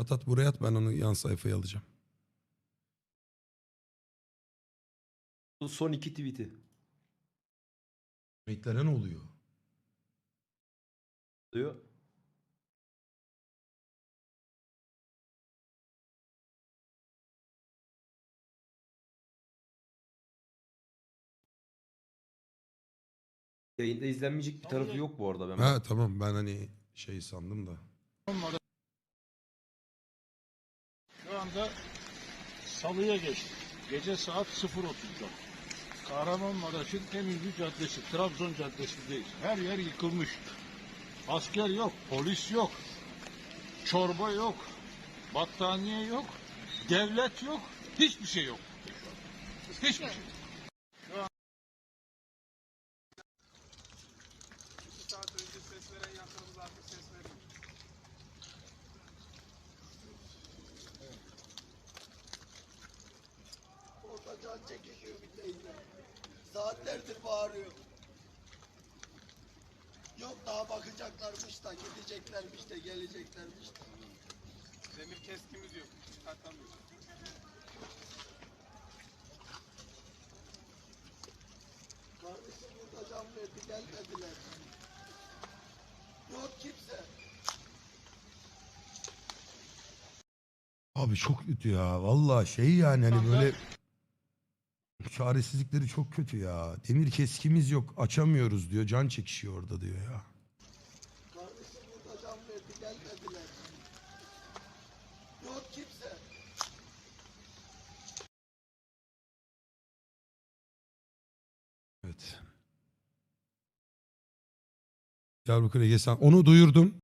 At at buraya at ben onu yan sayfaya alacağım. Bu son iki tweet'i. Meytlere ne oluyor? Diyor. Yayında izlenmeyecek bir tarafı yok bu arada ben. Ha tamam ben hani şey sandım da. Anda salıya geçtik. Gece saat 0.30'da. Kahramanmaraş'ın en ünlü caddesi, Trabzon Caddesi'ndeyiz. Her yer yıkılmış. Asker yok, polis yok, çorba yok, battaniye yok, devlet yok, hiçbir şey yok. Hiçbir şey. Orada can çekişiyor bir teyze. Saatlerdir bağırıyor. Yok daha bakacaklarmış da gideceklermiş de geleceklermiş de. Demir keskimiz yok. Çıkartamıyoruz. Kardeşim burada can verdi gelmediler. Yok kimse. Abi çok kötü ya. Vallahi şey yani hani böyle çaresizlikleri çok kötü ya. Demir keskimiz yok açamıyoruz diyor. Can çekişiyor orada diyor ya. Kardeşim burada verdi gelmediler. Yok kimse. Evet. Ege sen onu duyurdum.